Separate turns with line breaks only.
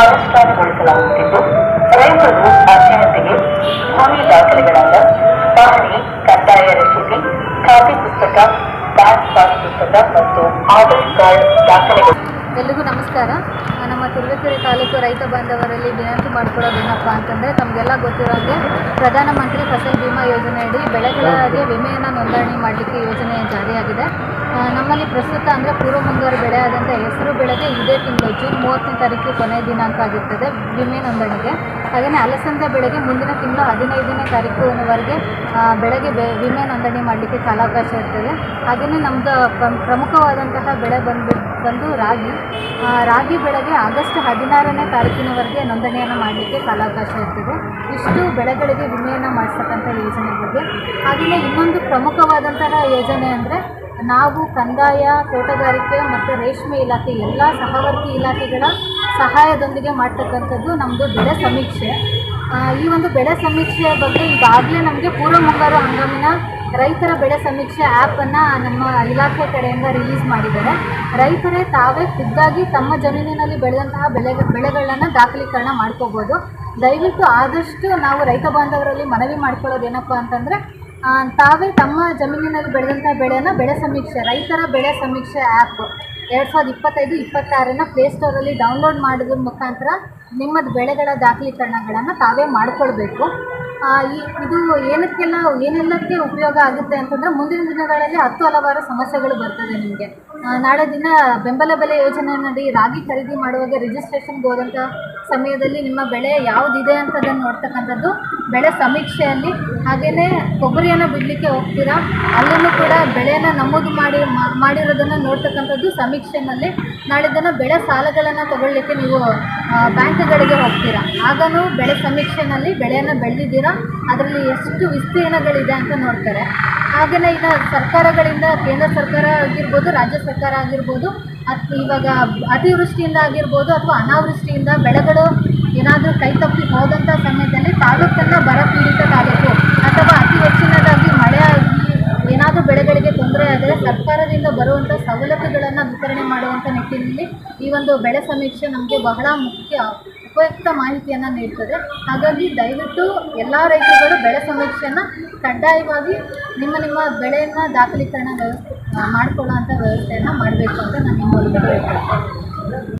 ಅನುಷ್ಠಾನಗೊಳಿಸಲಾಗುತ್ತಿದ್ದು ರೈತರು ಆತ್ಮಹತ್ಯೆಗೆ ಭೂಮಿ ದಾಖಲೆಗಳಾದ ಪಹಣಿ ಕಂದಾಯ ರಸೀದಿ ಖಾತೆ ಪುಸ್ತಕ, ಬ್ಯಾಂಕ್ ಪಾಸ್ ಪುಸ್ತಕ ಮತ್ತು ಆಧಾರ್ ಕಾರ್ಡ್ ದಾಖಲೆಗಳು.
ಎಲ್ರಿಗೂ ನಮಸ್ಕಾರ. ನಮ್ಮ ತುರುವೇಕೆರೆ ತಾಲೂಕು ರೈತ ಬಾಂಧವರಲ್ಲಿ ವಿನಂತಿ ಮಾಡ್ಕೊಳ್ಳೋದೇನಪ್ಪ ಅಂತಂದರೆ, ತಮಗೆಲ್ಲ ಗೊತ್ತಿರೋಂಗೆ ಪ್ರಧಾನಮಂತ್ರಿ ಫಸಲ್ ಬಿಮಾ ಯೋಜನೆಯಡಿ ಬೆಳೆಗಳಿಗೆ ವಿಮೆಯನ್ನು ನೋಂದಣಿ ಮಾಡಲಿಕ್ಕೆ ಯೋಜನೆ ಜಾರಿಯಾಗಿದೆ. ನಮ್ಮಲ್ಲಿ ಪ್ರಸ್ತುತ ಅಂದರೆ ಪೂರ್ವ ಮುಂಗಾರು ಬೆಳೆ ಆದಂಥ ಹೆಸರು ಬೆಳೆಗೆ ಇದೇ ತಿಂಗಳು ಜೂನ್ ಮೂವತ್ತನೇ ತಾರೀಕು ಕೊನೆಯ ದಿನಾಂಕ ಆಗಿರ್ತದೆ, ವಿಮೆ ನೋಂದಣಿಗೆ. ಹಾಗೆಯೇ ಅಲಸಂದೆ ಬೆಳೆಗೆ ಮುಂದಿನ ತಿಂಗಳು ಹದಿನೈದನೇ ತಾರೀಕುವರೆಗೆ ಬೆಳೆಗೆ ಬೆ, ವಿಮೆ ನೋಂದಣಿ ಮಾಡಲಿಕ್ಕೆ ಕಾಲಾವಕಾಶ ಇರ್ತದೆ. ಹಾಗೆಯೇ ನಮ್ಮದು ಪ್ರಮುಖವಾದಂತಹ ಬೆಳೆ ಬಂದು ಬಂದು ರಾಗಿ. ರಾಗಿ ಬೆಳೆಗೆ ಆಗಸ್ಟ್ ಹದಿನಾರನೇ ತಾರೀಕಿನವರೆಗೆ ನೋಂದಣಿಯನ್ನು ಮಾಡಲಿಕ್ಕೆ ಕಾಲಾವಕಾಶ ಇರ್ತದೆ. ಇಷ್ಟು ಬೆಳೆಗಳಿಗೆ ವಿಮೆಯನ್ನು ಮಾಡಿಸ್ತಕ್ಕಂಥ ಯೋಜನೆ ಬಗ್ಗೆ. ಹಾಗೆಯೇ ಇನ್ನೊಂದು ಪ್ರಮುಖವಾದಂತಹ ಯೋಜನೆ ಅಂದರೆ ನಾವು ಕಂದಾಯ, ತೋಟಗಾರಿಕೆ ಮತ್ತು ರೇಷ್ಮೆ ಇಲಾಖೆ ಎಲ್ಲ ಸಹವರ್ತಿ ಇಲಾಖೆಗಳ ಸಹಾಯದೊಂದಿಗೆ ಮಾಡ್ತಕ್ಕಂಥದ್ದು ನಮ್ಮದು ಬೆಳೆ ಸಮೀಕ್ಷೆ. ಈ ಒಂದು ಬೆಳೆ ಸಮೀಕ್ಷೆಯ ಬಗ್ಗೆ ಈಗಾಗಲೇ ನಮಗೆ ಪೂರ್ವ ಮುಂಗಾರು ಹಂಗಾಮಿನ ರೈತರ ಬೆಳೆ ಸಮೀಕ್ಷೆ ಆ್ಯಪನ್ನು ನಮ್ಮ ಇಲಾಖೆ ಕಡೆಯಿಂದ ರಿಲೀಸ್ ಮಾಡಿದ್ದಾರೆ. ರೈತರೇ ತಾವೇ ಖುದ್ದಾಗಿ ತಮ್ಮ ಜಮೀನಿನಲ್ಲಿ ಬೆಳೆದಂತಹ ಬೆಳೆ, ಬೆಳೆಗಳನ್ನು ದಾಖಲೀಕರಣ ಮಾಡ್ಕೋಬೋದು. ದಯವಿಟ್ಟು ಆದಷ್ಟು ನಾವು ರೈತ ಬಾಂಧವರಲ್ಲಿ ಮನವಿ ಮಾಡ್ಕೊಳ್ಳೋದೇನಪ್ಪ ಅಂತಂದರೆ ತಾವೇ ತಮ್ಮ ಜಮೀನಿನಲ್ಲಿ ಬೆಳೆದಂಥ ಬೆಳೆನ ಬೆಳೆ ಸಮೀಕ್ಷೆ, ರೈತರ ಬೆಳೆ ಸಮೀಕ್ಷೆ ಆ್ಯಪ್ ಎರಡು ಸಾವಿರದ ಇಪ್ಪತ್ತೈದು, ಇಪ್ಪತ್ತಾರನ್ನು ಪ್ಲೇಸ್ಟೋರಲ್ಲಿ ಡೌನ್ಲೋಡ್ ಮಾಡೋದ್ರ ಮುಖಾಂತರ ನಿಮ್ಮದು ಬೆಳೆಗಳ ದಾಖಲೀಕರಣಗಳನ್ನು ತಾವೇ ಮಾಡಿಕೊಳ್ಬೇಕು. ಈ, ಇದು ಏನಕ್ಕೆಲ್ಲ, ಏನೆಲ್ಲಕ್ಕೆ ಉಪಯೋಗ ಆಗುತ್ತೆ ಅಂತಂದರೆ ಮುಂದಿನ ದಿನಗಳಲ್ಲಿ ಹತ್ತು ಹಲವಾರು ಸಮಸ್ಯೆಗಳು ಬರ್ತದೆ ನಿಮಗೆ. ನಾಳೆ ದಿನ ಬೆಂಬಲ ಬೆಲೆ ಯೋಜನೆಯಡಿ ರಾಗಿ ಖರೀದಿ ಮಾಡುವಾಗ ರಿಜಿಸ್ಟ್ರೇಷನ್ಗೆ ಹೋದಂಥ ಸಮಯದಲ್ಲಿ ನಿಮ್ಮ ಬೆಳೆ ಯಾವುದಿದೆ ಅಂತದನ್ನು ನೋಡ್ತಕ್ಕಂಥದ್ದು. ಬೆಳೆ ಸಮೀಕ್ಷೆಯಲ್ಲಿ ಹಾಗೆಯೇ ಕೊಬ್ಬರಿಯನ್ನು ಬಿಡಲಿಕ್ಕೆ ಹೋಗ್ತೀರಾ? ಅಲ್ಲೂ ಕೂಡ ಬೆಳೆಯನ್ನು ನಮೂದು ಮಾಡಿ ಮಾಡಿರೋದನ್ನು ನೋಡ್ತಕ್ಕಂಥದ್ದು ಸಮೀಕ್ಷೆನಲ್ಲಿ. ನಾಳೆ ದಿನ ಬೆಳೆ ಸಾಲಗಳನ್ನು ತಗೊಳ್ಳಿಕ್ಕೆ ನೀವು ಬ್ಯಾಂಕ್ಗಳಿಗೆ ಹೋಗ್ತೀರಾ? ಆಗನೂ ಬೆಳೆ ಸಮೀಕ್ಷೆನಲ್ಲಿ ಬೆಳೆಯನ್ನು ಬೆಳೆದಿದ್ದೀರಾ? ಅದರಲ್ಲಿ ಎಷ್ಟು ವಿಸ್ತೀರ್ಣಗಳಿದೆ ಅಂತ ನೋಡ್ತಾರೆ. ಹಾಗೆಯೇ ಈಗ ಸರ್ಕಾರಗಳಿಂದ ಕೇಂದ್ರ ಸರ್ಕಾರ ಆಗಿರ್ಬೋದು, ರಾಜ್ಯ ಸರ್ಕಾರ ಆಗಿರ್ಬೋದು, ಅತ್ ಇವಾಗ ಅತಿವೃಷ್ಟಿಯಿಂದ ಆಗಿರ್ಬೋದು ಅಥವಾ ಅನಾವೃಷ್ಟಿಯಿಂದ ಬೆಳೆಗಳು ಏನಾದರೂ ಕೈ ತಪ್ಪಿ ಹೋದಂಥ ಸಮಯದಲ್ಲಿ ತಾಲೂಕನ್ನು ಬರ ಪೀಡಿತ ತಾಲೂಕು ಅಥವಾ ಅತಿ ಹೆಚ್ಚಿನದಾಗಿ ಮಳೆ ಆಗಿ ಏನಾದರೂ ಬೆಳೆಗಳಿಗೆ ತೊಂದರೆ ಆದರೆ ಸರ್ಕಾರದಿಂದ ಬರುವಂಥ ಸವಲತ್ತುಗಳನ್ನು ವಿತರಣೆ ಮಾಡುವಂಥ ನಿಟ್ಟಿನಲ್ಲಿ ಈ ಒಂದು ಬೆಳೆ ಸಮೀಕ್ಷೆ ನಮಗೆ ಬಹಳ ಮುಖ್ಯ. ಉಪಯುಕ್ತ ಮಾಹಿತಿಯನ್ನು ನೀಡ್ತದೆ. ಹಾಗಾಗಿ ದಯವಿಟ್ಟು ಎಲ್ಲ ರೈತರುಗಳು ಬೆಳೆ ಸಮೀಕ್ಷೆಯನ್ನ ಕಡ್ಡಾಯವಾಗಿ ನಿಮ್ಮ ನಿಮ್ಮ ಬೆಳೆಯನ್ನ ದಾಖಲೀಕರಣ ವ್ಯವಸ್ಥೆ ಮಾಡ್ಕೊಳ್ಳೋ ಅಂಥ ವ್ಯವಸ್ಥೆಯನ್ನು ಮಾಡಬೇಕು ಅಂತ ನಾನು ನಿಮ್ಮ ಮೂಲಕ ಹೇಳ್ತೀನಿ